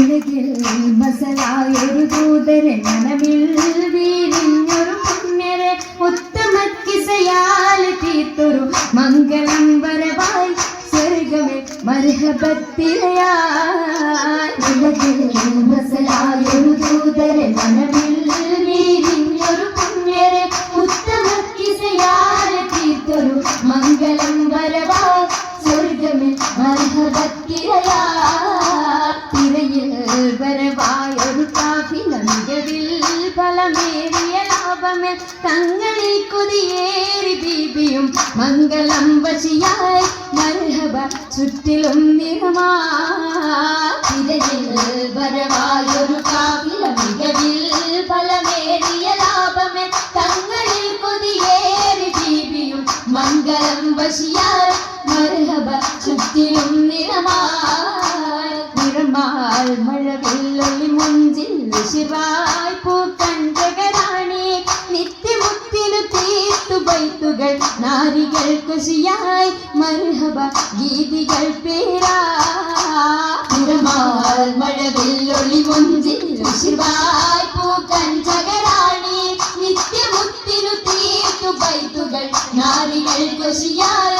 അഴകിൽ ബസലായൊരു ദൂതരൻ മനമിൽ വീരിഞ്ഞൊരു പുണ്യരെ ഉത്തമക്കിസയാൽ തീർത്തൊരു മംഗളം വരവായി സ്വർഗമേ മർഹബത്തിലയായി. അഴകിൽ ബസലായൊരു ദൂതരൻ മനമിൽ വീരിഞ്ഞൊരു പുണ്യരെ ഉത്തമക്കിസയാൽ തീർത്തൊരു മംഗളം വരവായി സ്വർഗമേ മർഹബത്തിലയാ ലാഭമേ തങ്ങളിൽ കൊതിയേറി ബീബിയും മംഗളം വശിയായി മർഹബ ചുറ്റിലും നിറമാ. തിരയിൽ വരവായൊരു കാവില മികവിൽ ഫലമേറിയ ലാഭമേ തങ്ങളിൽ കൊതിയേറി ബീബിയും മംഗളം വശിയായി മർഹബ ചുറ്റിലും നിറമാ. നിറമാൽ മഴവില്ലൊളി മുഞ്ചിൽ ശിവായ് ബൈത്തുകൾ നാരികൾ കുശിയായി മർഹബ ഗീതികൾ പേരാ. നിറമാൽ മഴവില്ലൊളി മുഞ്ചിൽ ശിവായ് ചകരാണി നിത്യമുത്തിനു തീർത്തു പൈത്തുകൾ നാരികൾ കുശിയായി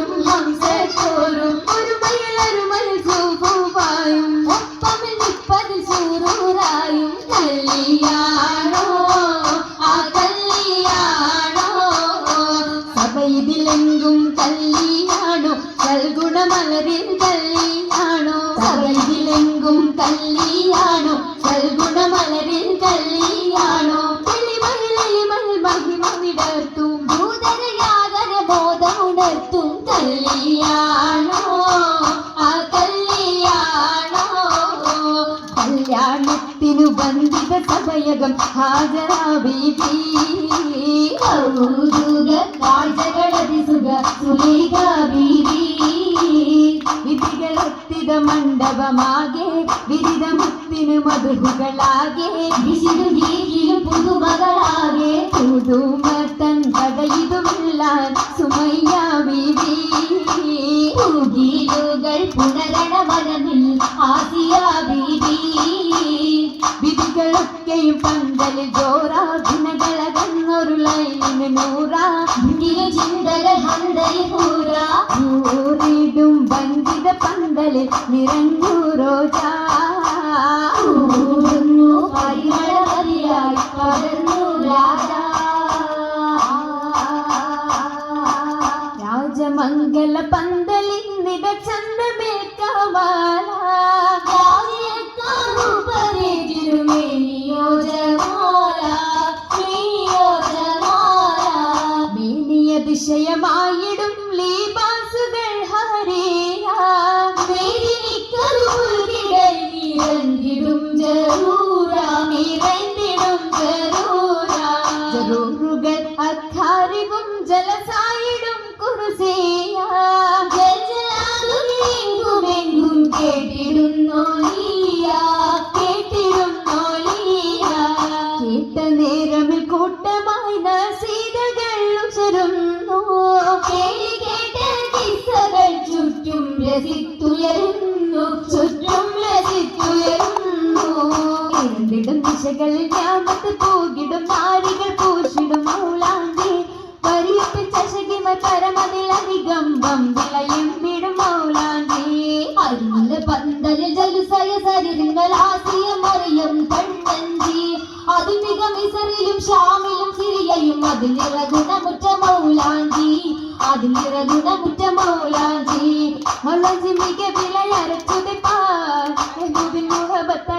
സഭയിതിലെങ്കും കല്ലിയാണോ? കല്ലിയാണോ? സഭയിതിലെങ്കും കല്ലിയാണോ? കൽഗുണമലരിൽ കല്ലിയാണോ? എളിമയിൽ മഹിമ വിടർത്തും ഭൂതരയാതര ബോധമുണർത്തും. കല്ലിയാണോ? ആ കല്ലിയാണോ? കല്യാണത്തിനു ബന്ധിത സഭയകം ഹാജരാബീബി ಸುಲೇಖಾ ಬೀದಿ ವಿಧಿಗಳೊತ್ತಿದ ಮಂಡಪಮಾಗೆ ವಿರಿದ ಮುತ್ತಿನ ಮಧುಗಳಾಗೆ ಬಿಸಿಲು ಹೀಗಿಲು ಪುದು ಮಗಳಾಗೆ ಕುದುಮ ತಂದದ ಇದು ಮಿಲ್ಲಾನ್ ಸುಮಯ್ಯ ಬೀದಿ புகிலுகள் புனரண மனமில் ஆசியா பீதி விதிகளொக்கையும் பந்தலில் ஜோ നൂറാ മുന്നിലെ ചിന്തകൾ ഹന്തലിൽ പൂരാ ൂറിടും ബന്ധിത പന്തലിൽ നിറഞ്ഞു റോജാ. ദിശയമായിടും ലീബാസുകൾ ഹരേയാടും നിറഞ്ഞിടും ജറൂറ നിറഞ്ഞിടും ജറൂറ. ജറൂറുകൾ അധാരിവും ജലസായിടും കുറുസിയ. രസിത്തുയരുന്നു ചുറ്റും രസിത്തുയരുന്നു എന്തിടും ദിശകളിൽ ഞാമത്ത് പൂകിടും നാരികൾ പൂശിടും മൗലാന്തി വരിയപ്പിൽ ചശകിമ പരമതിലധികം വമ്പിളയും വിടും മൗലാന്തി. അരുമല പന്തലിൽ ജലുസയ സരിരുങ്ങൾ ആസിയ മറിയം കണ്ണഞ്ചി അതിമിക മിസറിലും ഷാമിലും സിറിയയും മുറ്റ ഗുണമുറ്റ சாதிக்கிறதுன முற்ற மௌலாஜி மௌலாஜி மிக விளையாடு துதிப்பா முகபத்த